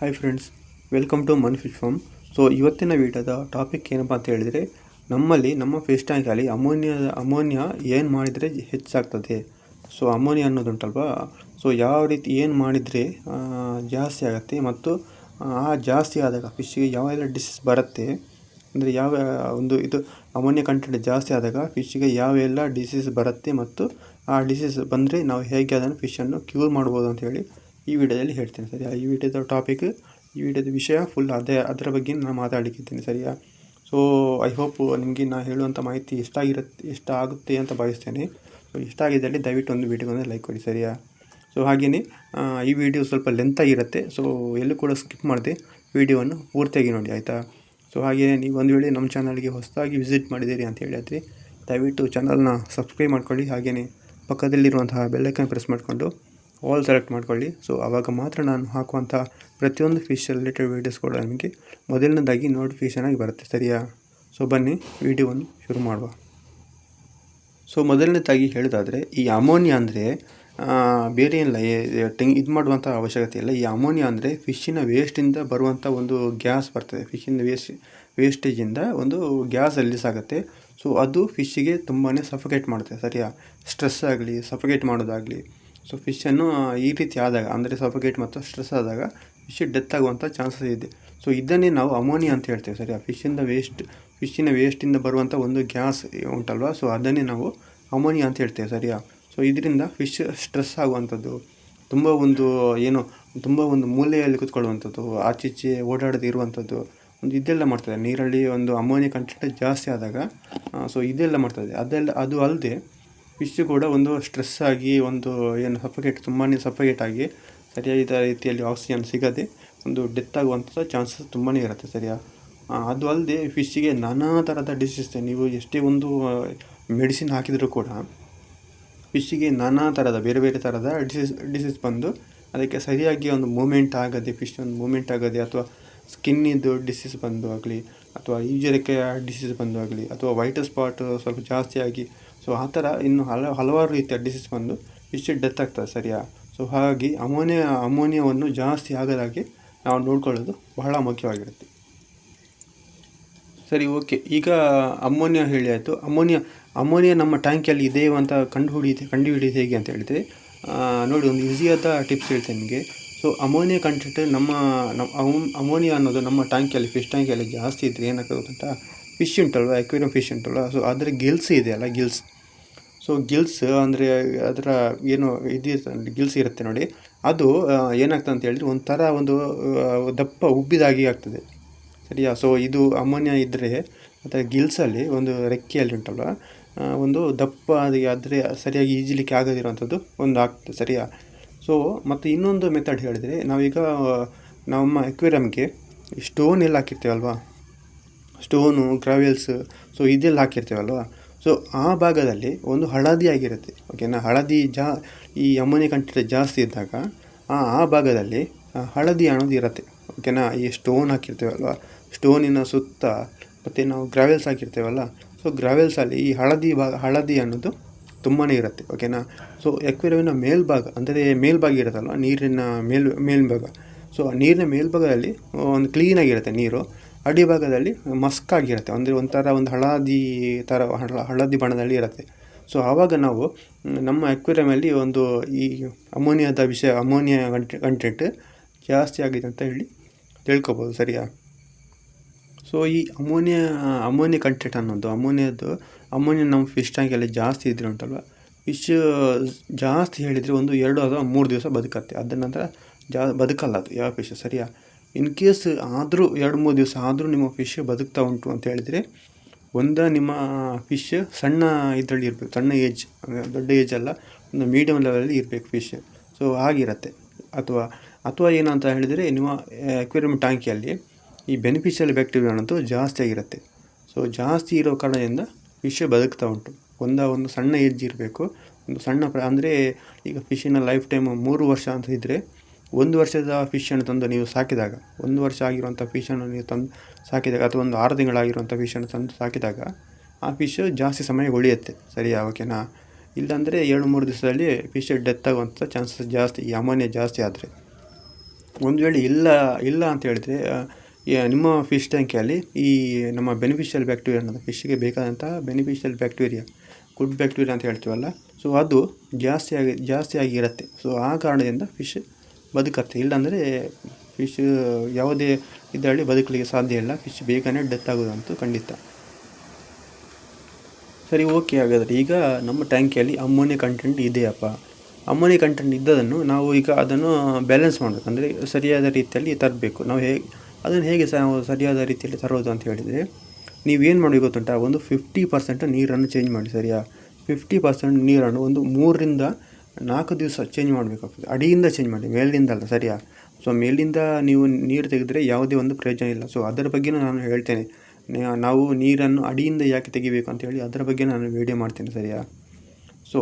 Hi friends welcome to ಮನ್ fish farm so ಇವತ್ತಿನ ವೀಡಿಯೋದ ಟಾಪಿಕ್ ಏನಪ್ಪ ಅಂತ ಹೇಳಿದರೆ, ನಮ್ಮಲ್ಲಿ ನಮ್ಮ ಫಿಶ್ ಟ್ಯಾಂಕಲ್ಲಿ ಅಮೋನಿಯಾ ಅಮೋನಿಯಾ ಏನು ಮಾಡಿದರೆ ಹೆಚ್ಚಾಗ್ತದೆ? ಸೊ ಅಮೋನಿಯಾ ಅನ್ನೋದುಂಟಲ್ವಾ ಸೊ ಯಾವ ರೀತಿ ಏನು ಮಾಡಿದರೆ ಜಾಸ್ತಿ ಆಗುತ್ತೆ ಮತ್ತು, ಆ ಜಾಸ್ತಿ ಆದಾಗ ಫಿಶ್ಗೆ ಯಾವೆಲ್ಲ ಡಿಸೀಸ್ ಬರುತ್ತೆ? ಅಂದರೆ ಯಾವ, ಒಂದು ಇದು ಅಮೋನಿಯಾ ಕಂಟೆಂಟ್ ಜಾಸ್ತಿ ಆದಾಗ ಫಿಶ್ಗೆ ಯಾವೆಲ್ಲ ಡಿಸೀಸ್ ಬರುತ್ತೆ ಮತ್ತು ಆ ಡಿಸೀಸ್ ಬಂದರೆ ನಾವು ಹೇಗೆ ಅದನ್ನು ಫಿಶನ್ನು ಕ್ಯೂರ್ ಮಾಡ್ಬೋದು ಅಂತ ಹೇಳಿ ಈ ವಿಡಿಯೋದಲ್ಲಿ ಹೇಳ್ತೀನಿ ಸರಿಯಾ? ಈ ವಿಡಿಯೋದ ಟಾಪಿಕ್ ಈ ವಿಡಿಯೋದ ವಿಷಯ ಫುಲ್ ಅದೇ. ಅದರ ಬಗ್ಗೆ ನಾನು ಮಾತಾಡಲಿಕ್ಕಿದ್ದೀನಿ ಸರಿಯಾ? ಸೊ ಐ ಹೋಪ್ ನಿಮಗೆ ನಾನು ಹೇಳುವಂಥ ಮಾಹಿತಿ ಇಷ್ಟ ಆಗಿರುತ್ತೆ ಇಷ್ಟ ಆಗುತ್ತೆ ಅಂತ ಭಾವಿಸ್ತೇನೆ. ಸೊ ಇಷ್ಟ ಆಗಿದ್ದಲ್ಲಿ ದಯವಿಟ್ಟು ಒಂದು ವಿಡಿಯೋಗೊಂದು ಲೈಕ್ ಕೊಡಿ ಸರಿಯಾ? ಸೊ ಹಾಗೆಯೇ ಈ ವಿಡಿಯೋ ಸ್ವಲ್ಪ ಲೆಂತ್ ಆಗಿರುತ್ತೆ. ಸೊ ಎಲ್ಲೂ ಕೂಡ ಸ್ಕಿಪ್ ಮಾಡದೆ. ವಿಡಿಯೋವನ್ನು ಪೂರ್ತಿಯಾಗಿ ನೋಡಿ, ಆಯಿತಾ? ಸೊ ಹಾಗೆಯೇ ನೀವು ಒಂದು ವೇಳೆ ನಮ್ಮ ಚಾನಲ್ಗೆ ಹೊಸದಾಗಿ ವಿಸಿಟ್ ಮಾಡಿದ್ದೀರಿ ಅಂತ ಹೇಳಿದ್ರೆ, ದಯವಿಟ್ಟು ಚಾನಲ್ನ ಸಬ್ಸ್ಕ್ರೈಬ್ ಮಾಡ್ಕೊಳ್ಳಿ. ಹಾಗೆಯೇ ಪಕ್ಕದಲ್ಲಿರುವಂತಹ ಬೆಲ್ಲೈಕನ್ ಪ್ರೆಸ್ ಮಾಡಿಕೊಂಡು. ಆಲ್ ಸೆಲೆಕ್ಟ್ ಮಾಡ್ಕೊಳ್ಳಿ. ಸೊ ಆವಾಗ ಮಾತ್ರ ನಾನು ಹಾಕುವಂಥ ಪ್ರತಿಯೊಂದು ಫಿಶ್ ರಿಲೇಟೆಡ್ ವೀಡಿಯೋಸ್ ಕೂಡ ನಿಮಗೆ ಮೊದಲನೇದಾಗಿ ನೋಟಿಫಿಕೇಷನ್ ಆಗಿ ಬರುತ್ತೆ. ಸರಿಯಾ? ಸೊ ಬನ್ನಿ ವಿಡಿಯೋವನ್ನು ಶುರು ಮಾಡುವ. ಸೊ ಮೊದಲನೇದಾಗಿ ಹೇಳೋದಾದರೆ, ಈ ಅಮೋನಿಯಾ ಅಂದರೆ ಬೇರೆ ಏನಿಲ್ಲ ಟೆಂಗ್ ಇದು ಮಾಡುವಂಥ ಅವಶ್ಯಕತೆ ಇಲ್ಲ. ಈ ಅಮೋನಿಯಾ ಅಂದರೆ ಫಿಶ್ಶಿನ ವೇಸ್ಟಿಂದ ಬರುವಂಥ ಒಂದು ಗ್ಯಾಸ್ ಬರ್ತದೆ. ಫಿಶ್ಶಿನ ವೇಸ್ಟ್ ವೇಸ್ಟೇಜಿಂದ ಒಂದು ಗ್ಯಾಸ್ ರಿಲೀಸ್ ಆಗುತ್ತೆ ಸೊ ಅದು ಫಿಶ್ಶಿಗೆ ತುಂಬಾ ಸಫಕೇಟ್ ಮಾಡುತ್ತೆ. ಸರಿಯಾ? ಸ್ಟ್ರೆಸ್ ಆಗಲಿ ಸಫಕೇಟ್ ಮಾಡೋದಾಗಲಿ. ಸೊ ಫಿಶನ್ನು ಈ ರೀತಿ ಆದಾಗ, ಅಂದರೆ ಸಫೋಕೇಟ್ ಮತ್ತು ಸ್ಟ್ರೆಸ್ ಆದಾಗ ಫಿಶ್ ಡೆತ್ ಆಗುವಂಥ ಚಾನ್ಸಸ್ ಇದೆ. ಸೊ ಇದನ್ನೇ ನಾವು ಅಮೋನಿಯಾ ಅಂತ ಹೇಳ್ತೇವೆ, ಸರಿಯಾ? ಫಿಶ್ಶಿಂದ ವೇಸ್ಟ್ ಫಿಶ್ಶಿನ ವೇಸ್ಟಿಂದ ಬರುವಂಥ ಒಂದು ಗ್ಯಾಸ್ ಉಂಟಲ್ವ? ಸೊ ಅದನ್ನೇ ನಾವು ಅಮೋನಿಯಾ ಅಂತ ಹೇಳ್ತೇವೆ, ಸರಿಯಾ? ಸೊ ಇದರಿಂದ ಫಿಶ್ ಸ್ಟ್ರೆಸ್ ಆಗುವಂಥದ್ದು, ತುಂಬ ಒಂದು ಏನು, ತುಂಬ ಒಂದು ಮೂಲೆಯಲ್ಲಿ ಕೂತ್ಕೊಳ್ಳುವಂಥದ್ದು, ಆಚೀಚೆ ಓಡಾಡದೇ ಇರುವಂಥದ್ದು, ಒಂದು ಇದೆಲ್ಲ ಮಾಡ್ತದೆ. ನೀರಲ್ಲಿ ಒಂದು ಅಮೋನಿಯಾ ಕಂಟೆಂಟ್ ಜಾಸ್ತಿ ಆದಾಗ ಸೊ ಇದೆಲ್ಲ ಮಾಡ್ತದೆ. ಅದೆಲ್ಲ, ಅದು ಅಲ್ಲದೆ ಫಿಶ್ ಕೂಡ ಒಂದು ಸ್ಟ್ರೆಸ್ ಆಗಿ ಒಂದು ಏನು ಸಫಕೇಟ್ ತುಂಬಾ ಸಫಕೇಟ್ ಆಗಿ ಸರಿಯಾದ ರೀತಿಯಲ್ಲಿ ಆಕ್ಸಿಜನ್ ಸಿಗದೆ ಒಂದು ಡೆತ್ ಆಗುವಂಥ ಚಾನ್ಸಸ್ ತುಂಬಾ ಇರುತ್ತೆ ಸರಿಯಾ? ಅದು ಅಲ್ಲದೆ ಫಿಶ್ಶಿಗೆ ನಾನಾ ಥರದ ಡಿಸೀಸ್ ನೀವು ಎಷ್ಟೇ ಒಂದು ಮೆಡಿಸಿನ್ ಹಾಕಿದರೂ ಕೂಡ ಫಿಶ್ಶಿಗೆ ನಾನಾ ಥರದ ಬೇರೆ ಬೇರೆ ಥರದ ಡಿಸೀಸ್ ಡಿಸೀಸ್ ಬಂದು ಅದಕ್ಕೆ ಸರಿಯಾಗಿ ಒಂದು ಮೂಮೆಂಟ್ ಆಗದೆ ಫಿಶ್ ಒಂದು ಮೂಮೆಂಟ್ ಆಗದೆ ಅಥವಾ ಸ್ಕಿನ್ನಿದ್ದು ಡಿಸೀಸ್ ಬಂದು ಆಗಲಿ ಅಥವಾ ಈಜರಿಕೆಯ ಡಿಸೀಸ್ ಬಂದು ಆಗಲಿ ಅಥವಾ ವೈಟ್ ಸ್ಪಾಟ್ ಸ್ವಲ್ಪ ಜಾಸ್ತಿ ಆಗಿ ಸೊ ಆ ಥರ ಇನ್ನು ಹಲ, ಹಲವಾರು ರೀತಿಯ ಡಿಸೀಸ್ ಬಂದು ಫಿಶ್ ಡೆತ್ ಆಗ್ತದೆ ಸರಿಯಾ? ಸೊ ಹಾಗಾಗಿ ಅಮೋನಿಯಾ, ಅಮೋನಿಯಾವನ್ನು ಜಾಸ್ತಿ ಆಗದಾಗೆ ನಾವು ನೋಡ್ಕೊಳ್ಳೋದು ಬಹಳ ಮುಖ್ಯವಾಗಿರುತ್ತೆ. ಸರಿ ಓಕೆ ಈಗ ಅಮೋನಿಯಾ ಹೇಳಿ ಆಯಿತು. ಅಮೋನಿಯಾ ಅಮೋನಿಯಾ ನಮ್ಮ ಟ್ಯಾಂಕಲ್ಲಿ ಇದೆ ಅಂತ ಕಂಡು ಹಿಡಿಯುತ್ತೆ, ಕಂಡು ಹಿಡಿಯೋದು ಹೇಗೆ ಅಂತ ಹೇಳಿದರೆ ನೋಡಿ ಒಂದು ಈಸಿಯಾದ ಟಿಪ್ಸ್ ಹೇಳ್ತೇನೆ ನಿಮಗೆ. ಸೊ ಅಮೋನಿಯಾ ಕಂಟೆಂಟ್ ನಮ್ಮ ನಮ್ಮ ಅಮೋನಿಯಾ ಅನ್ನೋದು ನಮ್ಮ ಟ್ಯಾಂಕಿಯಲ್ಲಿ ಫಿಶ್ ಟ್ಯಾಂಕಿಯಲ್ಲಿ ಜಾಸ್ತಿ ಇದ್ದರೆ ಏನಾಗ್ತದೆ ಅಂತ ಫಿಶ್ ಉಂಟಲ್ವ ಅಕ್ವೇರಿಯಂ ಫಿಶ್ ಉಂಟಲ್ವ ಸೊ ಅದರ ಗಿಲ್ಸ್ ಇದೆಯಲ್ಲ ಗಿಲ್ಸ್ ಸೊ ಗಿಲ್ಸ್ ಅಂದರೆ ಅದರ ಏನು ಇದು ಗಿಲ್ಸ್ ಇರುತ್ತೆ ನೋಡಿ. ಅದು ಏನಾಗ್ತದೆ ಅಂತ ಹೇಳಿದ್ರೆ ಒಂಥರ ಒಂದು ದಪ್ಪ ಉಬ್ಬಿದಾಗಿ ಆಗ್ತದೆ. ಸರಿಯಾ? ಸೊ ಇದು ಅಮೋನಿಯಾ ಇದ್ದರೆ ಮತ್ತು ಗಿಲ್ಸಲ್ಲಿ ಒಂದು ರೆಕ್ಕೆಯಲ್ಲಿ ಉಂಟಲ್ವ ಒಂದು ದಪ್ಪ ಆದರೆ ಸರಿಯಾಗಿ ಈಜಲಿಕ್ಕೆ ಆಗದಿರುವಂಥದ್ದು ಒಂದು ಆಗ್ತದೆ, ಸರಿಯಾ? ಸೊ ಮತ್ತು ಇನ್ನೊಂದು ಮೆಥಡ್ ಹೇಳಿದರೆ, ನಾವೀಗ, ನಮ್ಮ ಎಕ್ವೇರಿಯಮ್ಗೆ ಸ್ಟೋನ್ ಎಲ್ಲ ಹಾಕಿರ್ತೇವಲ್ವಾ? ಸ್ಟೋನು ಗ್ರಾವೆಲ್ಸ್ ಸೊ ಇದೆಲ್ಲ ಹಾಕಿರ್ತೇವಲ್ವಾ? ಸೊ ಆ ಭಾಗದಲ್ಲಿ ಒಂದು ಹಳದಿ ಆಗಿರುತ್ತೆ ಓಕೆನಾ ಹಳದಿ ಜಾ, ಈ ಅಮೋನಿಯ ಕಂಟೆಂಟ್ ಜಾಸ್ತಿ ಇದ್ದಾಗ, ಆ ಆ ಭಾಗದಲ್ಲಿ ಹಳದಿ ಅನ್ನೋದು ಇರುತ್ತೆ ಓಕೆನಾ ಈ ಸ್ಟೋನ್ ಹಾಕಿರ್ತೇವಲ್ವ? ಸ್ಟೋನಿನ ಸುತ್ತ, ಮತ್ತು ನಾವು ಗ್ರಾವೆಲ್ಸ್ ಹಾಕಿರ್ತೇವಲ್ಲ? ಸೊ ಗ್ರಾವೆಲ್ಸಲ್ಲಿ ಈ ಹಳದಿ ಭಾಗ, ಹಳದಿ ಅನ್ನೋದು ತುಂಬಾ ಇರುತ್ತೆ ಓಕೆನಾ ಸೊ ಎಕ್ವೇರಿಯಂನ ಮೇಲ್ಭಾಗ, ಅಂದರೆ ಮೇಲ್ಭಾಗ ಇರುತ್ತಲ್ವ? ನೀರಿನ ಮೇಲ್, ಮೇಲ್ಭಾಗ. ಸೊ ನೀರಿನ ಮೇಲ್ಭಾಗದಲ್ಲಿ ಒಂದು ಕ್ಲೀನಾಗಿರುತ್ತೆ ನೀರು. ಅಡಿಭಾಗದಲ್ಲಿ ಮಸ್ಕಾಗಿರುತ್ತೆ ಅಂದರೆ ಒಂಥರ ಒಂದು ಹಳದಿ ಥರ ಹಳದಿ ಬಣ್ಣದಲ್ಲಿ ಇರುತ್ತೆ. ಸೊ ಆವಾಗ ನಾವು ನಮ್ಮ ಅಕ್ವೇರಿಯಮಲ್ಲಿ ಒಂದು ಈ ಅಮೋನಿಯಾದ ವಿಷಯ, ಅಮೋನಿಯಾ ಕಂಟೆ ಕಂಟೆಂಟ್ ಜಾಸ್ತಿ ಆಗಿದೆ ಅಂತ ಹೇಳಿ ತಿಳ್ಕೊಬೋದು, ಸರಿಯಾ? ಸೊ ಈ ಅಮೋನಿಯಾ ಅಮೋನಿಯಾ ಕಂಟೆಂಟ್ ಅನ್ನೋದು, ಅಮೋನಿಯಾದ್ದು ಅಮೋನಿಯಾ ನಮ್ಮ ಫಿಶ್ ಟ್ಯಾಂಕಲ್ಲಿ ಜಾಸ್ತಿ ಇದ್ದರೆ ಉಂಟಲ್ವ? ಫಿಶ್ ಜಾಸ್ತಿ ಹೇಳಿದರೆ ಒಂದು ಎರಡು ಅಥವಾ ಮೂರು ದಿವಸ ಬದುಕತ್ತೆ. ಅದ ನಂತರ ಜಾ, ಬದುಕಲ್ಲ ಅದು ಯಾವ ಫಿಶ್ ಸರಿಯಾ? ಇನ್ ಕೇಸ್ ಆದರೂ ಎರಡು ಮೂರು ದಿವಸ ಆದರೂ ನಿಮ್ಮ ಫಿಶ್ ಬದುಕ್ತಾ ಉಂಟು ಅಂತ ಹೇಳಿದರೆ, ಒಂದು ನಿಮ್ಮ ಫಿಶ್ ಸಣ್ಣ ಇದರಲ್ಲಿ ಇರಬೇಕು, ಸಣ್ಣ ಏಜ್ ದೊಡ್ಡ ಏಜ್ ಅಲ್ಲ, ಒಂದು ಮೀಡಿಯಮ್ ಲೆವೆಲಲ್ಲಿ ಇರಬೇಕು ಫಿಶ್ ಸೊ ಆಗಿರುತ್ತೆ ಅಥವಾ ಅಥವಾ ಏನಂತ ಹೇಳಿದರೆ ನಿಮ್ಮ ಅಕ್ವೇರಿಯಂ ಟ್ಯಾಂಕಿಯಲ್ಲಿ ಈ ಬೆನಿಫಿಷಿಯಲ್ ಬ್ಯಾಕ್ಟೀರಿಯಾ ಅನ್ನೋದು ಜಾಸ್ತಿ ಆಗಿರುತ್ತೆ. ಸೊ ಜಾಸ್ತಿ ಇರೋ ಕಾರಣದಿಂದ ಫಿಶ್ ಬದುಕ್ತಾ ಉಂಟು. ಒಂದ ಒಂದು ಸಣ್ಣ ಏಜ್ ಇರಬೇಕು. ಒಂದು ಸಣ್ಣ ಪ್ರ ಅಂದರೆ ಈಗ ಫಿಶಿನ ಲೈಫ್ ಟೈಮ್ ಮೂರು ವರ್ಷ ಅಂತ ಇದ್ದರೆ ಒಂದು ವರ್ಷದ ಫಿಶನ್ನು ತಂದು ನೀವು ಸಾಕಿದಾಗ, ಒಂದು ವರ್ಷ ಆಗಿರುವಂಥ ಫಿಶನ್ನು ನೀವು ತಂದು ಸಾಕಿದಾಗ ಅಥವಾ ಒಂದು ಆರು ತಿಂಗಳಾಗಿರುವಂಥ ಫಿಶನ್ನು ತಂದು ಸಾಕಿದಾಗ ಆ ಫಿಶ್ ಜಾಸ್ತಿ ಸಮಯ ಉಳಿಯುತ್ತೆ. ಸರಿಯಾ ಓಕೆನಾ? ಇಲ್ಲಾಂದರೆ ಏಳು ಮೂರು ದಿವಸದಲ್ಲಿ ಫಿಶ್ ಡೆತ್ ಆಗುವಂಥ ಚಾನ್ಸಸ್ ಜಾಸ್ತಿ, ಈ ಅಮೋನಿಯಾ ಜಾಸ್ತಿ ಆದರೆ. ಒಂದು ವೇಳೆ ಇಲ್ಲ ಇಲ್ಲ ಅಂತ ಹೇಳಿದ್ರೆ ನಿಮ್ಮ ಫಿಶ್ ಟ್ಯಾಂಕಲ್ಲಿ ಈ ನಮ್ಮ ಬೆನಿಫಿಷಿಯಲ್ ಬ್ಯಾಕ್ಟೀರಿಯಾ ಅನ್ನೋದು ಫಿಶ್ಗೆ ಬೇಕಾದಂಥ ಬೆನಿಫಿಷಿಯಲ್ ಬ್ಯಾಕ್ಟೀರಿಯಾ ಗುಡ್ ಬ್ಯಾಕ್ಟೀರಿಯಾ ಅಂತ ಹೇಳ್ತೀವಲ್ಲ ಸೊ ಅದು ಜಾಸ್ತಿ ಆಗಿ, ಜಾಸ್ತಿ ಆಗಿರುತ್ತೆ ಸೊ ಆ ಕಾರಣದಿಂದ ಫಿಶ್ ಬದುಕತ್ತೆ. ಇಲ್ಲಾಂದರೆ ಫಿಶ್ ಯಾವುದೇ ಇದರಲ್ಲಿ ಬದುಕಲಿಕ್ಕೆ ಸಾಧ್ಯ ಇಲ್ಲ. ಫಿಶ್ ಬೇಗನೆ ಡೆತ್ ಆಗೋದಂತೂ ಖಂಡಿತ. ಸರಿ ಓಕೆ ಹಾಗಾದರೆ ಈಗ ನಮ್ಮ ಟ್ಯಾಂಕಿಯಲ್ಲಿ ಅಮೋನಿಯಾ ಕಂಟೆಂಟ್ ಇದೆಯಪ್ಪ. ಅಮೋನಿಯಾ ಕಂಟೆಂಟ್ ಇದ್ದದನ್ನು ನಾವು ಈಗ ಅದನ್ನು ಬ್ಯಾಲೆನ್ಸ್ ಮಾಡಬೇಕು. ಅಂದರೆ ಸರಿಯಾದ ರೀತಿಯಲ್ಲಿ ತರಬೇಕು. ನಾವು ಹೇಗೆ ಅದನ್ನು ಹೇಗೆ ಸರಿಯಾದ ರೀತಿಯಲ್ಲಿ ತರೋದು ಅಂತ ಹೇಳಿದರೆ ನೀವೇನು ಮಾಡಬೇಕು ಗೊತ್ತುಂಟ? ಒಂದು ಫಿಫ್ಟಿ ಪರ್ಸೆಂಟ್ ನೀರನ್ನು ಚೇಂಜ್ ಮಾಡಿ, ಸರಿಯಾ? ಫಿಫ್ಟಿ ಪರ್ಸೆಂಟ್ ನೀರನ್ನು ಒಂದು ಮೂರರಿಂದ ನಾಲ್ಕು ದಿವಸ ಚೇಂಜ್ ಮಾಡಬೇಕಾಗ್ತದೆ. ಅಡಿಯಿಂದ ಚೇಂಜ್ ಮಾಡಿ ಮೇಲಿಂದ ಅಲ್ಲ, ಸರಿಯಾ? ಸೊ ಮೇಲಿಂದ ನೀವು ನೀರು ತೆಗೆದರೆ ಯಾವುದೇ ಒಂದು ಪ್ರಯೋಜನ ಇಲ್ಲ. ಸೊ ಅದರ ಬಗ್ಗೆನೂ ನಾನು ಹೇಳ್ತೇನೆ. ನಾವು ನೀರನ್ನು ಅಡಿಯಿಂದ ಯಾಕೆ ತೆಗಿಬೇಕು ಅಂತೇಳಿ ಅದರ ಬಗ್ಗೆ ನಾನು ವೀಡಿಯೋ ಮಾಡ್ತೇನೆ, ಸರಿಯಾ? ಸೊ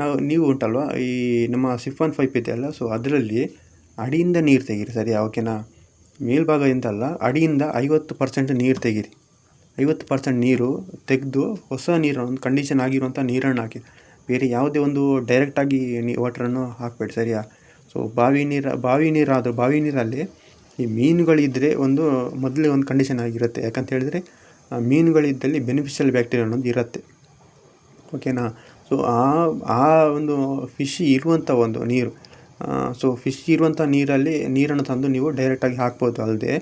ನಾವು, ನೀವು ಉಂಟಲ್ವ? ಈ ನಮ್ಮ ಸಿಫನ್ ಪೈಪ್ ಇದೆಯಲ್ಲ ಸೊ ಅದರಲ್ಲಿ ಅಡಿಯಿಂದ ನೀರು ತೆಗೀರಿ, ಸರಿಯಾ? ಓಕೆನಾ ಮೇಲ್ಭಾಗದಿಂದ ಅಲ್ಲ ಅಡಿಯಿಂದ ಐವತ್ತು ಪರ್ಸೆಂಟ್ ನೀರು ತೆಗೀರಿ. ಐವತ್ತು ಪರ್ಸೆಂಟ್ ನೀರು ತೆಗೆದು ಹೊಸ ನೀರನ್ನು ಒಂದು ಕಂಡೀಷನ್ ಆಗಿರುವಂಥ ನೀರನ್ನು ಹಾಕಿ. ಬೇರೆ ಯಾವುದೇ ಒಂದು ಡೈರೆಕ್ಟಾಗಿ ನೀ ವಾಟ್ರನ್ನು ಹಾಕಬೇಡಿ, ಸರಿಯಾ? ಸೊ ಬಾವಿ ನೀರು, ಬಾವಿ ನೀರಾದರೂ, ಬಾವಿ ನೀರಲ್ಲಿ ಈ ಮೀನುಗಳಿದ್ದರೆ ಒಂದು ಮೊದಲೇ ಒಂದು ಕಂಡೀಷನ್ ಆಗಿರುತ್ತೆ. ಯಾಕಂತ ಹೇಳಿದರೆ ಮೀನುಗಳಿದ್ದಲ್ಲಿ ಬೆನಿಫಿಷಿಯಲ್ ಬ್ಯಾಕ್ಟೀರಿಯಾ ಅನ್ನೋದು ಇರುತ್ತೆ. ಓಕೆನಾ ಸೊ ಆ ಆ ಒಂದು ಫಿಶ್ ಇರುವಂಥ ಒಂದು ನೀರು ಸೊ ಫಿಶ್ ಇರುವಂಥ ನೀರಲ್ಲಿ ನೀರನ್ನು ತಂದು ನೀವು ಡೈರೆಕ್ಟಾಗಿ ಹಾಕ್ಬೋದು. ಅಲ್ಲದೆ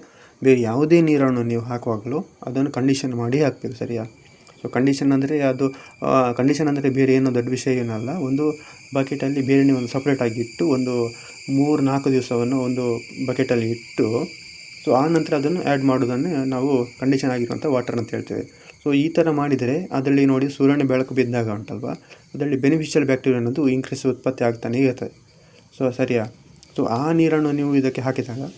ಬೇರೆ ಯಾವುದೇ ನೀರನ್ನು ನೀವು ಹಾಕುವಾಗಲೂ ಅದನ್ನು ಕಂಡೀಷನ್ ಮಾಡಿ ಹಾಕಬೇಕು ಸರಿಯಾ? ಸೊ ಕಂಡೀಷನ್ ಅಂದರೆ ಅದು ಕಂಡೀಷನ್ ಅಂದರೆ ಬೇರೆ ಏನೋ ದೊಡ್ಡ ವಿಷಯ ಏನಲ್ಲ. ಒಂದು ಬಕೆಟಲ್ಲಿ ಬೇರೆ ಒಂದು ಸಪ್ರೇಟಾಗಿ ಇಟ್ಟು ಒಂದು ಮೂರು ನಾಲ್ಕು ದಿವಸವನ್ನು ಒಂದು ಬಕೆಟಲ್ಲಿ ಇಟ್ಟು ಸೊ ಆ ನಂತರ ಅದನ್ನು ಆ್ಯಡ್ ಮಾಡೋದನ್ನೇ ನಾವು ಕಂಡೀಷನ್ ಆಗಿರುವಂಥ ವಾಟರ್ ಅಂತ ಹೇಳ್ತೇವೆ. ಸೊ ಈ ಥರ ಮಾಡಿದರೆ ಅದರಲ್ಲಿ ನೋಡಿ ಸೂರ್ಯನ ಬೆಳಕು ಬಿದ್ದಾಗ ಉಂಟಲ್ವ? ಅದರಲ್ಲಿ ಬೆನಿಫಿಷಿಯಲ್ ಬ್ಯಾಕ್ಟೀರಿಯಾ ಅನ್ನೋದು ಇನ್ಕ್ರೀಸ್ ಉತ್ಪತ್ತಿ ಆಗ್ತಾನೆ ಇರ್ತದೆ. ಸೊ ಸರಿಯಾ? ಸೊ ಆ ನೀರನ್ನು ನೀವು ಇದಕ್ಕೆ ಹಾಕಿದಾಗ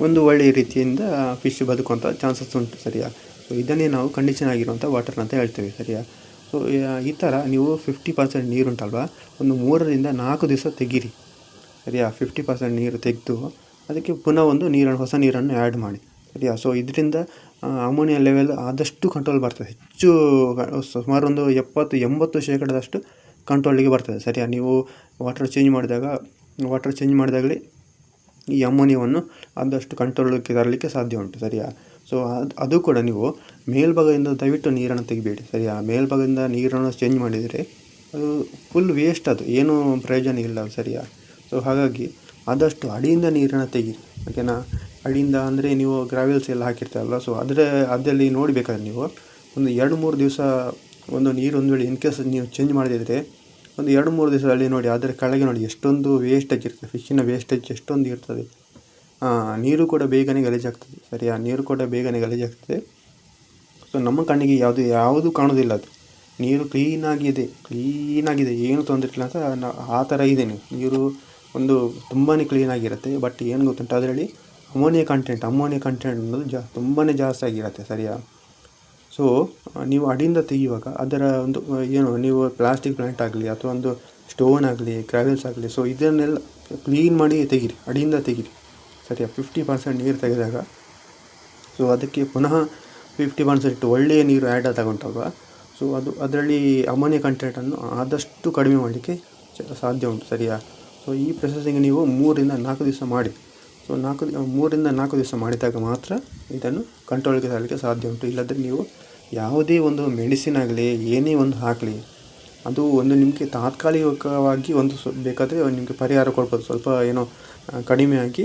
ಒಂದು ಒಳ್ಳೆಯ ರೀತಿಯಿಂದ ಫಿಶ್ ಬದುಕುವಂಥ ಚಾನ್ಸಸ್ ಉಂಟು, ಸರಿಯಾ? ಸೊ ಇದನ್ನೇ ನಾವು ಕಂಡೀಷನ್ ಆಗಿರುವಂಥ ವಾಟರ್ ಅಂತ ಹೇಳ್ತೇವೆ, ಸರಿಯಾ? ಸೊ ಈ ಥರ ನೀವು ಫಿಫ್ಟಿ ಪರ್ಸೆಂಟ್ ನೀರುಂಟಲ್ವ ಒಂದು ಮೂರರಿಂದ ನಾಲ್ಕು ದಿವಸ ತೆಗೀರಿ, ಸರಿಯಾ? ಫಿಫ್ಟಿ ಪರ್ಸೆಂಟ್ ನೀರು ತೆಗೆದು ಅದಕ್ಕೆ ಪುನಃ ಒಂದು ನೀರನ್ನು, ಹೊಸ ನೀರನ್ನು ಆ್ಯಡ್ ಮಾಡಿ, ಸರಿಯಾ? ಸೊ ಇದರಿಂದ ಅಮೋನಿಯಾ ಲೆವೆಲ್ ಆದಷ್ಟು ಕಂಟ್ರೋಲ್ ಬರ್ತದೆ. ಹೆಚ್ಚು, ಗ- ಸುಮಾರು ಒಂದು ಎಪ್ಪತ್ತು, ಎಂಬತ್ತು ಶೇಕಡದಷ್ಟು ಕಂಟ್ರೋಲಿಗೆ ಬರ್ತದೆ. ಸರಿಯಾ? ನೀವು ವಾಟರ್ ಚೇಂಜ್ ಮಾಡಿದಾಗ ವಾಟರ್ ಚೇಂಜ್ ಮಾಡಿದಾಗಲೇ ಈ ಅಮೋನಿಯಾವನ್ನು ಆದಷ್ಟು ಕಂಟ್ರೋಲ್ಗೆ ತರಲಿಕ್ಕೆ ಸಾಧ್ಯ ಉಂಟು. ಸರಿಯಾ? ಸೊ ಅದು ಅದು ಕೂಡ ನೀವು ಮೇಲ್ಭಾಗದಿಂದ ದಯವಿಟ್ಟು ನೀರನ್ನು ತೆಗಿಬೇಡಿ. ಸರಿಯಾ? ಮೇಲ್ಭಾಗದಿಂದ ನೀರನ್ನು ಚೇಂಜ್ ಮಾಡಿದರೆ ಅದು ಫುಲ್ ವೇಸ್ಟ್ ಅದು. ಏನೂ ಪ್ರಯೋಜನ ಇಲ್ಲ, ಸರಿಯಾ? ಸೊ ಹಾಗಾಗಿ ಆದಷ್ಟು ಅಡಿಯಿಂದ ನೀರನ್ನು ತೆಗೀರಿ ಓಕೆನಾ? ಅಡಿಯಿಂದ ಅಂದರೆ ನೀವು ಗ್ರಾವೆಲ್ಸ್ ಎಲ್ಲ ಹಾಕಿರ್ತಾರಲ್ಲ ಸೊ ಅದರ, ಅದರಲ್ಲಿ ನೋಡಬೇಕಾದ್ರೆ ನೀವು ಒಂದು ಎರಡು ಮೂರು ದಿವಸ ಒಂದು ನೀರು, ಒಂದು ವೇಳೆ ಇನ್ ಕೇಸ್ ನೀವು ಚೇಂಜ್ ಮಾಡದಿದ್ರೆ, ಒಂದು ಎರಡು, ಮೂರು ದಿವಸದಲ್ಲಿ ನೋಡಿ, ಅದರ ಕೆಳಗೆ ನೋಡಿ, ಎಷ್ಟೊಂದು ವೇಸ್ಟೇಜ್ ಇರ್ತದೆ ಫಿಶ್ಶಿನ ವೇಸ್ಟೇಜ್ ಎಷ್ಟೊಂದು ಇರ್ತದೆ. ನೀರು ಕೂಡ ಬೇಗನೆ ಗಲೀಜಾಗ್ತದೆ ಸರಿಯಾ ನೀರು ಕೂಡ ಬೇಗನೆ ಗಲೀಜಾಗ್ತದೆ ಸೊ ನಮ್ಮ ಕಣ್ಣಿಗೆ ಯಾವುದು ಯಾವುದು ಕಾಣೋದಿಲ್ಲ ಅದು. ನೀರು ಕ್ಲೀನಾಗಿದೆ ಕ್ಲೀನಾಗಿದೆ ಏನು ತೊಂದರೆ ಇಲ್ಲ ಅಂತ ಆ ಥರ ಇದೆ ನೀರು ಒಂದು ತುಂಬಾ ಕ್ಲೀನಾಗಿರುತ್ತೆ ಬಟ್ ಏನು ಗೊತ್ತುಂಟು, ಅದರಲ್ಲಿ ಅಮೋನಿಯಾ ಕಂಟೆಂಟ್ ಅಮೋನಿಯಾ ಕಂಟೆಂಟ್ ಅನ್ನೋದು ಜಾ ತುಂಬಾ ಜಾಸ್ತಿ ಆಗಿರುತ್ತೆ, ಸರಿಯಾ? ಸೊ ನೀವು ಅಡಿಯಿಂದ ತೆಗೆಯುವಾಗ ಅದರ ಒಂದು, ಏನು, ನೀವು ಪ್ಲಾಸ್ಟಿಕ್ ಪ್ಲಾಂಟ್ ಆಗಲಿ ಅಥವಾ ಒಂದು ಸ್ಟೋನ್ ಆಗಲಿ ಗ್ರಾವೆಲ್ಸ್ ಆಗಲಿ ಸೊ ಇದನ್ನೆಲ್ಲ ಕ್ಲೀನ್ ಮಾಡಿ ತೆಗೀರಿ, ಅಡಿಯಿಂದ ತೆಗೀರಿ. ಸರಿಯಾ? ಫಿಫ್ಟಿ ಪರ್ಸೆಂಟ್ ನೀರು ತೆಗೆದಾಗ ಸೊ ಅದಕ್ಕೆ ಪುನಃ ಫಿಫ್ಟಿ ಪರ್ಸೆಂಟ್ ಒಳ್ಳೆಯ ನೀರು ಆ್ಯಡ್ ಉಂಟಲ್ವ ಸೊ ಅದು, ಅದರಲ್ಲಿ ಅಮೋನಿಯ ಕಂಟೆಂಟನ್ನು ಆದಷ್ಟು ಕಡಿಮೆ ಮಾಡಲಿಕ್ಕೆ ಸಾಧ್ಯ ಉಂಟು, ಸರಿಯಾ? ಸೊ ಈ ಪ್ರೊಸೆಸಿಂಗ್ ನೀವು ಮೂರಿಂದ ನಾಲ್ಕು ದಿವಸ ಮಾಡಿ ಸೊ ನಾಲ್ಕು, ಮೂರಿಂದ ನಾಲ್ಕು ದಿವಸ ಮಾಡಿದಾಗ ಮಾತ್ರ ಇದನ್ನು ಕಂಟ್ರೋಲ್ಗೆ ತರಲಿಕ್ಕೆ ಸಾಧ್ಯ ಉಂಟು. ಇಲ್ಲದ್ರೆ ನೀವು ಯಾವುದೇ ಒಂದು ಮೆಡಿಸಿನ್ ಆಗಲಿ ಏನೇ ಒಂದು ಹಾಕಲಿ ಅದು ಒಂದು ನಿಮಗೆ ತಾತ್ಕಾಲಿಕವಾಗಿ ಒಂದು ಸ್ವ ಬೇಕಾದರೆ ನಿಮಗೆ ಪರಿಹಾರ ಕೊಡ್ಬೋದು. ಸ್ವಲ್ಪ ಏನೋ ಕಡಿಮೆ ಆಗಿ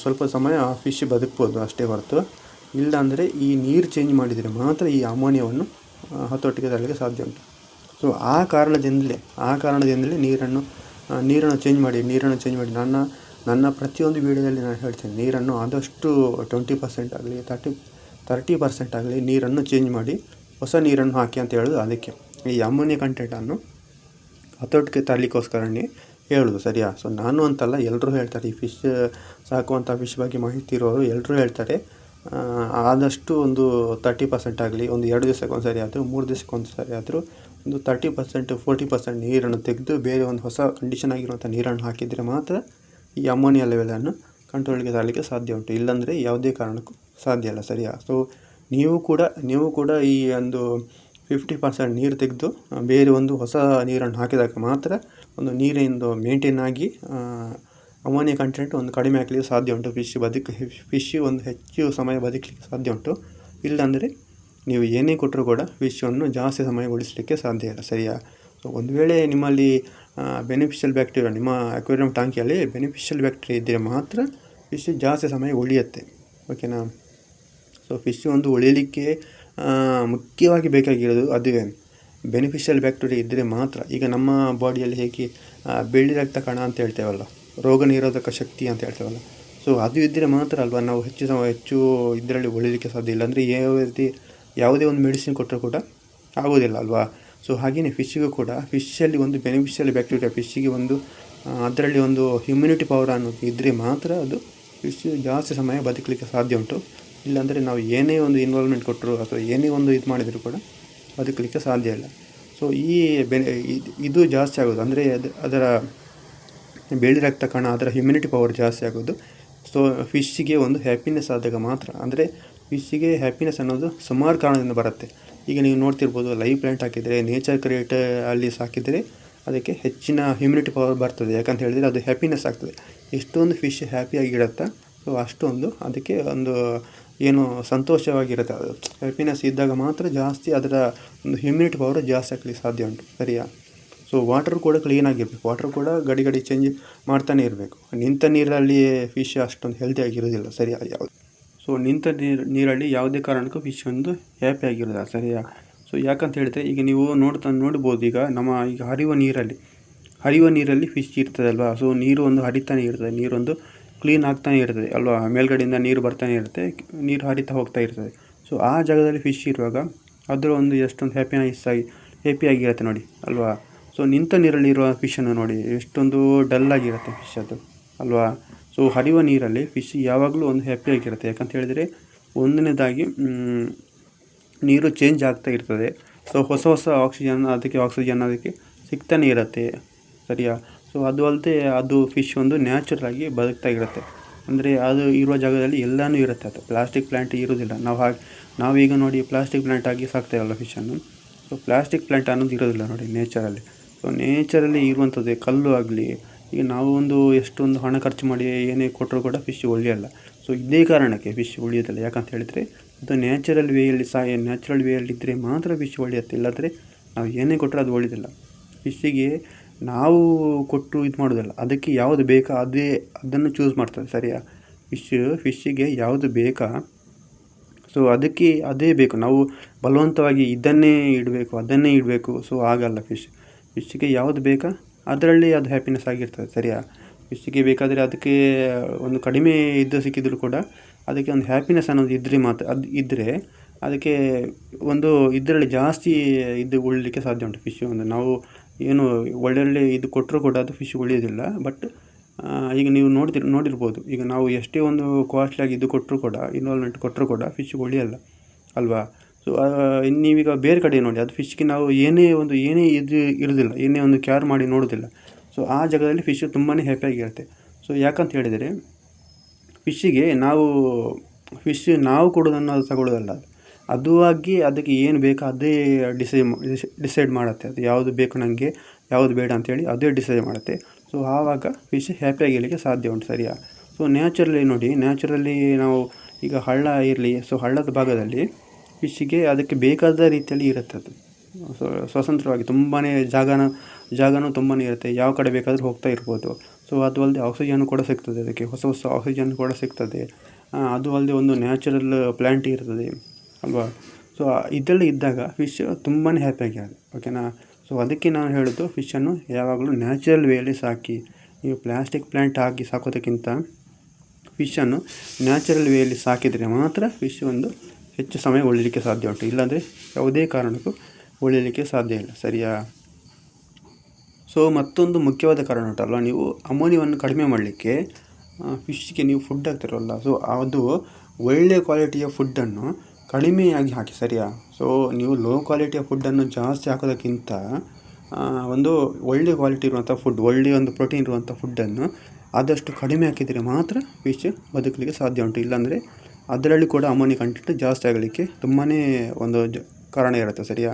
ಸ್ವಲ್ಪ ಸಮಯ ಫಿಶ್ ಬದುಕ್ಬೋದು ಅಷ್ಟೇ ಹೊರತು. ಇಲ್ಲಾಂದರೆ ಈ ನೀರು ಚೇಂಜ್ ಮಾಡಿದರೆ ಮಾತ್ರ ಈ ಅಮೋನಿಯಾವನ್ನು ಆ, ಹತೋಟಿಗೆ ತರಲಿಕ್ಕೆ ಸಾಧ್ಯ ಉಂಟು. ಸೊ ಆ ಕಾರಣದಿಂದಲೇ ಆ ಕಾರಣದಿಂದಲೇ ನೀರನ್ನು ಆ, ನೀರನ್ನು ಚೇಂಜ್ ಮಾಡಿ ನೀರನ್ನು ಚೇಂಜ್ ಮಾಡಿ. ನನ್ನ ನನ್ನ ಪ್ರತಿಯೊಂದು ವೀಡಿಯೋದಲ್ಲಿ ನಾನು ಹೇಳ್ತೇನೆ ನೀರನ್ನು ಆದಷ್ಟು ಟ್ವೆಂಟಿ ಪರ್ಸೆಂಟ್ ಆಗಲಿ ತರ್ಟಿ ತರ್ಟಿ ಪರ್ಸೆಂಟ್ ಆಗಲಿ ನೀರನ್ನು ಚೇಂಜ್ ಮಾಡಿ ಹೊಸ ನೀರನ್ನು ಹಾಕಿ ಅಂತ ಹೇಳೋದು ಅದಕ್ಕೆ. ಈ ಅಮೋನಿಯಾ ಕಂಟೆಂಟನ್ನು ಹತೋಟಿಗೆ ತರಲಿಕ್ಕೋಸ್ಕರನೇ ಹೇಳೋದು ಸರಿಯಾ? ಸೊ ನಾನು ಅಂತಲ್ಲ ಎಲ್ಲರೂ ಹೇಳ್ತಾರೆ, ಈ ಫಿಶ್ ಸಾಕುವಂಥ ಫಿಶ್ ಬಗ್ಗೆ ಮಾಹಿತಿ ಇರೋರು ಎಲ್ಲರೂ ಹೇಳ್ತಾರೆ. ಆದಷ್ಟು ಒಂದು ತರ್ಟಿ ಪರ್ಸೆಂಟ್ ಆಗಲಿ, ಒಂದು ಎರಡು ದಿವಸಕ್ಕೆ ಒಂದು ಸರಿ ಆದರೂ, ಮೂರು ದಿವಸಕ್ಕೆ ಒಂದು ಸರಿ ಆದರೂ, ಒಂದು ತರ್ಟಿ ಪರ್ಸೆಂಟ್ ಫೋರ್ಟಿ ಪರ್ಸೆಂಟ್ ನೀರನ್ನು ತೆಗೆದು ಬೇರೆ ಒಂದು ಹೊಸ ಕಂಡೀಷನ್ ಆಗಿರುವಂಥ ನೀರನ್ನು ಹಾಕಿದರೆ ಮಾತ್ರ ಈ ಅಮೋನಿಯಾ ಲೆವೆಲನ್ನು ಕಂಟ್ರೋಲ್ಗೆ ತರಲಿಕ್ಕೆ ಸಾಧ್ಯ ಉಂಟು. ಇಲ್ಲಾಂದರೆ ಯಾವುದೇ ಕಾರಣಕ್ಕೂ ಸಾಧ್ಯ ಅಲ್ಲ ಸರಿಯಾ? ಸೊ ನೀವು ಕೂಡ ನೀವು ಕೂಡ ಈ ಒಂದು ಫಿಫ್ಟಿ ಪರ್ಸೆಂಟ್ ನೀರು ತೆಗೆದು ಬೇರೆ ಒಂದು ಹೊಸ ನೀರನ್ನು ಹಾಕಿದಾಗ ಮಾತ್ರ ಒಂದು ನೀರಿಂದು ಮೇಂಟೈನ್ ಆಗಿ ಅಮೋನಿಯ ಕಂಟೆಂಟ್ ಒಂದು ಕಡಿಮೆ ಆಗಲಿಕ್ಕೆ ಸಾಧ್ಯ ಉಂಟು. ಫಿಶ್ ಬದುಕು ಫಿಶ್ ಒಂದು ಹೆಚ್ಚು ಸಮಯ ಬದುಕಲಿಕ್ಕೆ ಸಾಧ್ಯ ಉಂಟು. ಇಲ್ಲಾಂದರೆ ನೀವು ಏನೇ ಕೊಟ್ಟರೂ ಕೂಡ ಫಿಶನ್ನು ಜಾಸ್ತಿ ಸಮಯ ಉಳಿಸಲಿಕ್ಕೆ ಸಾಧ್ಯ ಇಲ್ಲ, ಸರಿಯಾ? ಸೊ ಒಂದು ವೇಳೆ ನಿಮ್ಮಲ್ಲಿ ಬೆನಿಫಿಷಿಯಲ್ ಬ್ಯಾಕ್ಟೀರಿಯಾ ನಿಮ್ಮ ಅಕ್ವೇರಿಯಂ ಟ್ಯಾಂಕಿಯಲ್ಲಿ ಬೆನಿಫಿಷಿಯಲ್ ಬ್ಯಾಕ್ಟೀರಿಯಾ ಇದ್ದರೆ ಮಾತ್ರ ಫಿಶ್ ಜಾಸ್ತಿ ಸಮಯ ಉಳಿಯುತ್ತೆ. ಓಕೆನಾ ಸೊ ಫಿಶ್ ಒಂದು ಉಳಿಯಲಿಕ್ಕೆ ಮುಖ್ಯವಾಗಿ ಬೇಕಾಗಿರೋದು ಅದುವೇ ಬೆನಿಫಿಷಿಯಲ್ ಬ್ಯಾಕ್ಟೀರಿಯಾ ಇದ್ದರೆ ಮಾತ್ರ. ಈಗ ನಮ್ಮ ಬಾಡಿಯಲ್ಲಿ ಹೇಗೆ ಬೆಳ್ಳಿ ರಕ್ತ ಕಣ ಅಂತ ಹೇಳ್ತೇವಲ್ಲ, ರೋಗ ನಿರೋಧಕ ಶಕ್ತಿ ಅಂತ ಹೇಳ್ತೇವಲ್ಲ. ಸೊ ಅದು ಇದ್ದರೆ ಮಾತ್ರ ಅಲ್ವಾ? ನಾವು ಹೆಚ್ಚು ಹೆಚ್ಚು ಇದರಲ್ಲಿ ಉಳಿಲಿಕ್ಕೆ ಸಾಧ್ಯ ಇಲ್ಲ. ಅಂದರೆ ಯಾವ ರೀತಿ, ಯಾವುದೇ ಒಂದು ಮೆಡಿಸಿನ್ ಕೊಟ್ಟರೂ ಕೂಡ ಆಗೋದಿಲ್ಲ ಅಲ್ವಾ? ಸೊ ಹಾಗೆಯೇ ಫಿಶ್ಶಿಗೂ ಕೂಡ ಫಿಶ್ಶಲ್ಲಿ ಒಂದು ಬೆನಿಫಿಷಿಯಲ್ ಬ್ಯಾಕ್ಟೀರಿಯಾ ಫಿಶ್ಶಿಗೆ ಒಂದು ಅದರಲ್ಲಿ ಒಂದು ಹ್ಯುಮ್ಯುನಿಟಿ ಪವರ್ ಅನ್ನೋದು ಇದ್ದರೆ ಮಾತ್ರ ಅದು ಫಿಶ್ ಜಾಸ್ತಿ ಸಮಯ ಬದುಕಲಿಕ್ಕೆ ಸಾಧ್ಯ ಉಂಟು. ಇಲ್ಲಾಂದರೆ ನಾವು ಏನೇ ಒಂದು ಇನ್ವಾಲ್ವ್ಮೆಂಟ್ ಕೊಟ್ಟರು ಅಥವಾ ಏನೇ ಒಂದು ಇದು ಮಾಡಿದರೂ ಕೂಡ ಬದುಕಲಿಕ್ಕೆ ಸಾಧ್ಯ ಇಲ್ಲ. ಸೊ ಈ ಬೆನೆ ಇದು- ಜಾಸ್ತಿ ಆಗೋದು. ಅಂದರೆ ಅದು, ಅದರ ಬೆಳ್ಳಿ ರಕ್ತ ಕಣ, ಅದರ ಹ್ಯುಮಿನಿಟಿ ಪವರ್ ಜಾಸ್ತಿ ಆಗೋದು. ಸೊ ಫಿಶ್ಗೆ ಒಂದು ಹ್ಯಾಪಿನೆಸ್ ಆದಾಗ ಮಾತ್ರ. ಅಂದರೆ ಫಿಶ್ಶಿಗೆ ಹ್ಯಾಪಿನೆಸ್ ಅನ್ನೋದು ಸುಮಾರು ಕಾರಣದಿಂದ ಬರುತ್ತೆ. ಈಗ ನೀವು ನೋಡ್ತಿರ್ಬೋದು ಲೈವ್ ಪ್ಲಾಂಟ್ ಹಾಕಿದರೆ ನೇಚರ್ ಕ್ರಿಯೇಟ್ ಅಲ್ಲಿ ಸಾಕಿದರೆ ಅದಕ್ಕೆ ಹೆಚ್ಚಿನ ಹ್ಯುಮಿನಿಟಿ ಪವರ್ ಬರ್ತದೆ. ಯಾಕಂತ ಹೇಳಿದರೆ ಅದು ಹ್ಯಾಪಿನೆಸ್ ಆಗ್ತದೆ. ಎಷ್ಟೊಂದು ಫಿಶ್ ಹ್ಯಾಪಿಯಾಗಿರುತ್ತೆ ಸೊ ಅಷ್ಟೊಂದು ಅದಕ್ಕೆ ಒಂದು ಏನು ಸಂತೋಷವಾಗಿರುತ್ತೆ ಅದು. ಹ್ಯಾಪಿನೆಸ್ ಇದ್ದಾಗ ಮಾತ್ರ ಜಾಸ್ತಿ ಅದರ ಒಂದು ಹ್ಯುಮಿನಿಟಿ ಪವರ್ ಜಾಸ್ತಿ ಆಗಲಿಕ್ಕೆ ಸಾಧ್ಯ ಉಂಟು. ಸರಿಯಾ? ಸೊ ವಾಟರ್ ಕೂಡ ಕ್ಲೀನಾಗಿರಬೇಕು ವಾಟರ್ ಕೂಡ ಗಡಿ ಗಡಿ ಚೇಂಜ್ ಮಾಡ್ತಾನೆ ಇರಬೇಕು. ನಿಂತ ನೀರಲ್ಲಿ ಫಿಶ್ ಅಷ್ಟೊಂದು ಹೆಲ್ದಿಯಾಗಿರೋದಿಲ್ಲ ಸರಿಯಾ? ಯಾವುದು? ಸೊ ನಿಂತ ನೀರು, ನೀರಲ್ಲಿ ಯಾವುದೇ ಕಾರಣಕ್ಕೂ ಫಿಶ್ ಒಂದು ಹ್ಯಾಪಿ ಆಗಿರೋದಿಲ್ಲ ಸರಿಯಾ? ಸೊ ಯಾಕಂತ ಹೇಳಿದ್ರೆ, ಈಗ ನೀವು ನೋಡ್ತಾ ನೋಡ್ಬೋದು, ಈಗ ನಮ್ಮ ಈಗ ಹರಿಯುವ ನೀರಲ್ಲಿ ಹರಿಯುವ ನೀರಲ್ಲಿ ಫಿಶ್ ಇರ್ತದಲ್ವಾ? ಸೊ ನೀರು ಒಂದು ಹರಿತಾನೆ ಇರ್ತದೆ. ನೀರೊಂದು ಕ್ಲೀನ್ ಆಗ್ತಾನೆ ಇರ್ತದೆ, ಅಲ್ವಾ? ಮೇಲ್ಗಡೆಯಿಂದ ನೀರು ಬರ್ತಾನೆ ಇರುತ್ತೆ, ನೀರು ಹರಿತಾ ಹೋಗ್ತಾ ಇರ್ತದೆ. ಸೊ ಆ ಜಾಗದಲ್ಲಿ ಫಿಶ್ ಇರುವಾಗ ಅದರ ಒಂದು ಎಷ್ಟೊಂದು ಹ್ಯಾಪಿನೆಸ್ ಆಗಿ ಹ್ಯಾಪಿಯಾಗಿರುತ್ತೆ ನೋಡಿ, ಅಲ್ವಾ? ಸೊ ನಿಂತ ನೀರಲ್ಲಿ ಇರುವ ಫಿಶನ್ನು ನೋಡಿ, ಎಷ್ಟೊಂದು ಡಲ್ ಆಗಿರುತ್ತೆ ಫಿಶ್ ಅದು, ಅಲ್ವಾ? ಸೊ ಹರಿಯುವ ನೀರಲ್ಲಿ ಫಿಶ್ ಯಾವಾಗಲೂ ಒಂದು ಹ್ಯಾಪಿಯಾಗಿರುತ್ತೆ ಯಾಕಂತ ಹೇಳಿದರೆ, ಒಂದನೇದಾಗಿ ನೀರು ಚೇಂಜ್ ಆಗ್ತಾ ಇರ್ತದೆ. ಸೊ ಹೊಸ ಹೊಸ ಆಕ್ಸಿಜನ್ ಅದಕ್ಕೆ ಆಕ್ಸಿಜನ್ ಅದಕ್ಕೆ ಸಿಗ್ತಾನೆ ಇರುತ್ತೆ, ಸರಿಯಾ? ಸೊ ಅದು ಅಲ್ಲದೆ ಅದು ಫಿಶ್ ಒಂದು ನ್ಯಾಚುರಲ್ ಆಗಿ ಬದುಕ್ತಾ ಇರುತ್ತೆ. ಅಂದರೆ ಅದು ಇರುವ ಜಾಗದಲ್ಲಿ ಎಲ್ಲನೂ ಇರುತ್ತೆ ಅದು. ಪ್ಲಾಸ್ಟಿಕ್ ಪ್ಲ್ಯಾಂಟ್ ಇರೋದಿಲ್ಲ. ನಾವು ಹಾಗೆ, ನಾವೀಗ ನೋಡಿ ಪ್ಲಾಸ್ಟಿಕ್ ಪ್ಲ್ಯಾಂಟ್ ಆಗಿ ಸಾಕ್ತೇವಲ್ಲ ಫಿಶನ್ನು ಸೊ ಪ್ಲಾಸ್ಟಿಕ್ ಪ್ಲ್ಯಾಂಟ್ ಅನ್ನೋದು ಇರೋದಿಲ್ಲ ನೋಡಿ ನೇಚರಲ್ಲಿ ಸೊ ನೇಚರಲ್ಲಿ ಇರುವಂಥದ್ದೇ ಕಲ್ಲು ಆಗಲಿ, ಈಗ ನಾವು ಒಂದು ಎಷ್ಟೊಂದು ಹಣ ಖರ್ಚು ಮಾಡಿ ಏನೇ ಕೊಟ್ಟರು ಕೂಡ ಫಿಶ್ ಉಳಿಯಲ್ಲ. ಸೊ ಇದೇ ಕಾರಣಕ್ಕೆ ಫಿಶ್ ಉಳಿಯೋದಿಲ್ಲ ಯಾಕಂತ ಹೇಳಿದರೆ, ಅದು ನ್ಯಾಚುರಲ್ ವೇಯಲ್ಲಿ ಸಹ ನ್ಯಾಚುರಲ್ ವೇಯಲ್ಲಿ ಇದ್ದರೆ ಮಾತ್ರ ಫಿಶ್ ಉಳಿಯುತ್ತೆ. ಇಲ್ಲಾಂದರೆ ನಾವು ಏನೇ ಕೊಟ್ಟರೆ ಅದು ಉಳಿಯೋದಿಲ್ಲ ಫಿಶ್ಶಿಗೆ ನಾವು ಕೊಟ್ಟು ಇದು ಮಾಡೋದಲ್ಲ, ಅದಕ್ಕೆ ಯಾವುದು ಬೇಕಾ, ಅದೇ, ಅದನ್ನು ಚೂಸ್ ಮಾಡ್ತದೆ, ಸರಿಯಾ? ಫಿಶ್ ಫಿಶ್ಶಿಗೆ ಯಾವುದು ಬೇಕಾ? ಸೊ ಅದಕ್ಕೆ ಅದೇ ಬೇಕು. ನಾವು ಬಲವಂತವಾಗಿ ಇದನ್ನೇ ಇಡಬೇಕು, ಅದನ್ನೇ ಇಡಬೇಕು. ಸೊ ಆಗಲ್ಲ ಫಿಶ್ ಫಿಶ್ಶಿಗೆ ಯಾವುದು ಬೇಕಾ? ಅದರಲ್ಲಿ ಅದು ಹ್ಯಾಪಿನೆಸ್ ಆಗಿರ್ತದೆ, ಸರಿಯಾ? ಫಿಶ್ಶಿಗೆ ಬೇಕಾದರೆ ಅದಕ್ಕೆ ಒಂದು ಕಡಿಮೆ ಇದ್ದು ಸಿಕ್ಕಿದ್ರು ಕೂಡ ಅದಕ್ಕೆ ಒಂದು ಹ್ಯಾಪಿನೆಸ್ ಅನ್ನೋದು ಇದ್ದರೆ ಮಾತ್ರ, ಅದು ಇದ್ದರೆ ಅದಕ್ಕೆ ಒಂದು ಇದರಲ್ಲಿ ಜಾಸ್ತಿ ಇದು ಉಳಿಲಿಕ್ಕೆ ಸಾಧ್ಯ ಉಂಟು ಫಿಶ್ ಒಂದು. ನಾವು ಏನು ಒಳ್ಳೊಳ್ಳೆ ಇದು ಕೊಟ್ಟರು ಕೂಡ ಅದು ಫಿಶ್ ಉಳಿಯೋದಿಲ್ಲ ಬಟ್ ಈಗ ನೀವು ನೋಡ್ತಿರ್, ನೋಡಿರ್ಬೋದು. ಈಗ ನಾವು ಎಷ್ಟೇ ಒಂದು ಕಾಸ್ಟ್ಲಿಯಾಗಿ ಇದು ಕೊಟ್ಟರು ಕೂಡ ಇನ್ವಾಲ್ವ್ಮೆಂಟ್ ಕೊಟ್ಟರು ಕೂಡ ಫಿಶ್ ಉಳಿಯಲ್ಲ, ಅಲ್ವಾ? ಸೊ ನೀವೀಗ ಬೇರೆ ಕಡೆ ನೋಡಿ, ಅದು ಫಿಶ್ಗೆ ನಾವು ಏನೇ ಒಂದು, ಏನೇ ಇದು ಇರೋದಿಲ್ಲ, ಏನೇ ಒಂದು ಕ್ಯಾರ್ ಮಾಡಿ ನೋಡೋದಿಲ್ಲ. ಸೊ ಆ ಜಾಗದಲ್ಲಿ ಫಿಶ್ ತುಂಬಾ ಹ್ಯಾಪಿಯಾಗಿರುತ್ತೆ ಸೊ ಯಾಕಂತ ಹೇಳಿದರೆ ಫಿಶ್ಶಿಗೆ ನಾವು ಫಿಶ್ ನಾವು ಕೊಡೋದನ್ನು ಅದು ತಗೊಳ್ಳೋದಲ್ಲ ಅದು ಆಗಿ ಅದಕ್ಕೆ ಏನು ಬೇಕೋ ಅದೇ ಡಿಸೈಡ್ ಡಿಸೈಡ್ ಮಾಡುತ್ತೆ. ಅದು ಯಾವುದು ಬೇಕು ನನಗೆ ಯಾವುದು ಬೇಡ ಅಂತೇಳಿ ಅದೇ ಡಿಸೈಡ್ ಮಾಡುತ್ತೆ. ಸೊ ಆವಾಗ ಫಿಶ್ ಹ್ಯಾಪಿಯಾಗಿರಲಿಕ್ಕೆ ಸಾಧ್ಯ ಉಂಟು ಸರಿಯಾ? ಸೊ ನ್ಯಾಚುರಲಿ ನೋಡಿ ನ್ಯಾಚುರಲಿ ನಾವು ಈಗ ಹಳ್ಳ ಇರಲಿ ಸೊ ಹಳ್ಳದ ಭಾಗದಲ್ಲಿ ಫಿಶ್ಶಿಗೆ ಅದಕ್ಕೆ ಬೇಕಾದ ರೀತಿಯಲ್ಲಿ ಇರುತ್ತೆ ಅದು. ಸ್ವತಂತ್ರವಾಗಿ ತುಂಬಾ ಜಾಗನ, ಜಾಗನೂ ತುಂಬಾ ಇರುತ್ತೆ. ಯಾವ ಕಡೆ ಬೇಕಾದರೂ ಹೋಗ್ತಾ ಇರ್ಬೋದು. ಸೊ ಅದು ಅಲ್ಲದೆ ಆಕ್ಸಿಜನ್ ಕೂಡ ಸಿಗ್ತದೆ ಅದಕ್ಕೆ. ಹೊಸ ಹೊಸ ಆಕ್ಸಿಜನ್ ಕೂಡ ಸಿಗ್ತದೆ. ಅದು ಅಲ್ಲದೆ ಒಂದು ನ್ಯಾಚುರಲ್ ಪ್ಲ್ಯಾಂಟ್ ಇರ್ತದೆ. ಅಲ್ವಾ? ಸೊ ಇದೆಲ್ಲ ಇದ್ದಾಗ ಫಿಶ್ ತುಂಬಾ ಹ್ಯಾಪಿಯಾಗಿರುತ್ತೆ ಓಕೆನಾ ಸೊ ಅದಕ್ಕೆ ನಾನು ಹೇಳೋದು ಫಿಶನ್ನು ಯಾವಾಗಲೂ ನ್ಯಾಚುರಲ್ ವೇಲಿ ಸಾಕಿ, ನೀವು ಪ್ಲ್ಯಾಸ್ಟಿಕ್ ಪ್ಲ್ಯಾಂಟ್ ಹಾಕಿ ಸಾಕೋದಕ್ಕಿಂತ ಫಿಶನ್ನು ನ್ಯಾಚುರಲ್ ವೇಲಿ ಸಾಕಿದರೆ ಮಾತ್ರ ಫಿಶ್ ಒಂದು ಹೆಚ್ಚು ಸಮಯ ಉಳಿಲಿಕ್ಕೆ ಸಾಧ್ಯ ಉಂಟು. ಇಲ್ಲಾಂದರೆ ಯಾವುದೇ ಕಾರಣಕ್ಕೂ ಉಳಿಲಿಕ್ಕೆ ಸಾಧ್ಯ ಇಲ್ಲ. ಸರಿಯಾ? ಸೊ ಮತ್ತೊಂದು ಮುಖ್ಯವಾದ ಕಾರಣ ಉಂಟಲ್ಲ ನೀವು ಅಮೋನಿಯವನ್ನು ಕಡಿಮೆ ಮಾಡಲಿಕ್ಕೆ ಫಿಶ್ಗೆ ನೀವು ಫುಡ್ ಹಾಕ್ತಿರಲ್ಲ. ಸೊ ಅದು ಒಳ್ಳೆಯ ಕ್ವಾಲಿಟಿಯ ಫುಡ್ಡನ್ನು ಕಡಿಮೆಯಾಗಿ ಹಾಕಿ, ಸರಿಯಾ? ಸೊ ನೀವು ಲೋ ಕ್ವಾಲಿಟಿಯ ಫುಡ್ಡನ್ನು ಜಾಸ್ತಿ ಹಾಕೋದಕ್ಕಿಂತ ಒಂದು ಒಳ್ಳೆಯ ಕ್ವಾಲಿಟಿ ಇರುವಂಥ ಫುಡ್ ಒಳ್ಳೆಯ ಒಂದು ಪ್ರೋಟೀನ್ ಇರುವಂಥ ಫುಡ್ಡನ್ನು ಆದಷ್ಟು ಕಡಿಮೆ ಹಾಕಿದರೆ ಮಾತ್ರ ಫಿಶ್ ಬದುಕಲಿಕ್ಕೆ ಸಾಧ್ಯ ಉಂಟು. ಇಲ್ಲಾಂದರೆ ಅದರಲ್ಲಿ ಕೂಡ ಅಮೋನಿ ಕಂಟೆಂಟ್ ಜಾಸ್ತಿ ಆಗಲಿಕ್ಕೆ ತುಂಬಾ ಒಂದು ಜ, ಕಾರಣ ಇರುತ್ತೆ, ಸರಿಯಾ?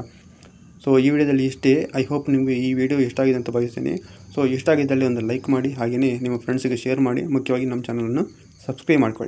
ಸೊ ಈ ವಿಡಿಯೋದಲ್ಲಿ ಇಷ್ಟೇ. ಐ ಹೋಪ್ ನಿಮಗೆ ಈ ವಿಡಿಯೋ ಇಷ್ಟ ಆಗಿದೆ ಅಂತ ಬಯಸ್ತೀನಿ ಸೊ ಇಷ್ಟ ಆಗಿದ್ದಲ್ಲಿ ಒಂದು ಲೈಕ್ ಮಾಡಿ ಹಾಗೆಯೇ ನಿಮ್ಮ ಫ್ರೆಂಡ್ಸಿಗೆ ಶೇರ್ ಮಾಡಿ, ಮುಖ್ಯವಾಗಿ ನಮ್ಮ ಚಾನಲನ್ನು ಸಬ್ಸ್ಕ್ರೈಬ್ ಮಾಡ್ಕೊಳ್ಳಿ.